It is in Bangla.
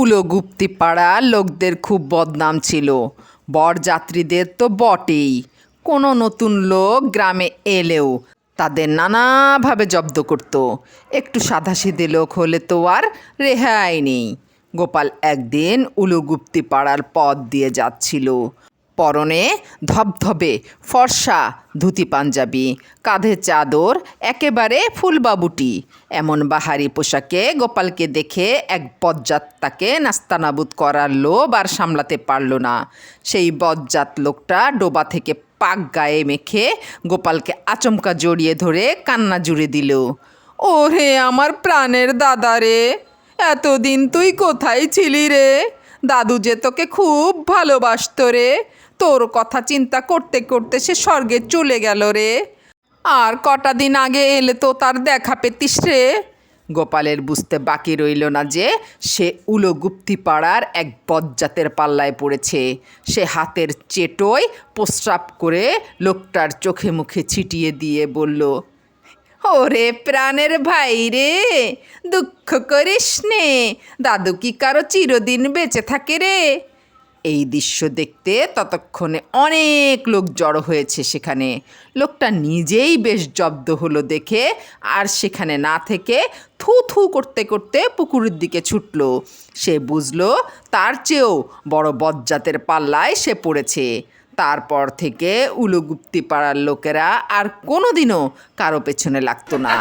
উলোগুপ্তি পাড়া লোকদের খুব বদনাম ছিল। বরযাত্রীদের তো বটেই। কোনো নতুন লোক গ্রামে এলেও তাদের নানাভাবে জব্দ করত। একটু সাদাসিধে লোক হলে তো আর রেহাই নেই। গোপাল একদিন উলুগুপ্তি পাড়ার পথ দিয়ে যাচ্ছিল। পরনে ধবধবে ফর্সা ধুতি পাঞ্জাবি, কাঁধে চাদর, একেবারে ফুলবাবুটি। এমন বাহারি পোশাকে গোপালকে দেখে এক বজ্জাত তাকে নাস্তানাবুদ করার লোভ আর সামলাতে পারল না। সেই বজ্জাত লোকটা ডোবা থেকে পাক গায়ে মেখে গোপালকে আচমকা জড়িয়ে ধরে কান্না জুড়ে দিল। ও হে আমার প্রাণের দাদা রে, এতদিন তুই কোথায় ছিলি রে? দাদু যে তোকে খুব ভালোবাসতো রে তোর কথা চিন্তা করতে করতে সে স্বর্গে চলে গেল রে। আর কটা দিন আগে এলে তো তার দেখা পেতিস রে। গোপালের বুঝতে বাকি রইল না যে সে উলোগুপ্তি পাড়ার এক বজ্জাতের পাল্লায় পড়েছে। সে হাতের চেটোয় প্রস্রাব করে লোকটার চোখে মুখে ছিটিয়ে দিয়ে বলল, ওরে প্রাণের ভাই রে, দুঃখ করিস নে। দাদু কি কারও চিরদিন বেঁচে থাকে রে? এই দৃশ্য দেখতে ততক্ষণে অনেক লোক জড়ো হয়েছে সেখানে। লোকটা নিজেই বেশ জব্দ হলো দেখে আর সেখানে না থেকে থু থু করতে করতে পুকুরের দিকে ছুটলো। সে বুঝলো তার চেয়েও বড় বজ্জাতের পাল্লায় সে পড়েছে। তারপর থেকে উলুগুপ্তি পাড়ার লোকেরা আর কোনোদিনও কারও পেছনে লাগতো না।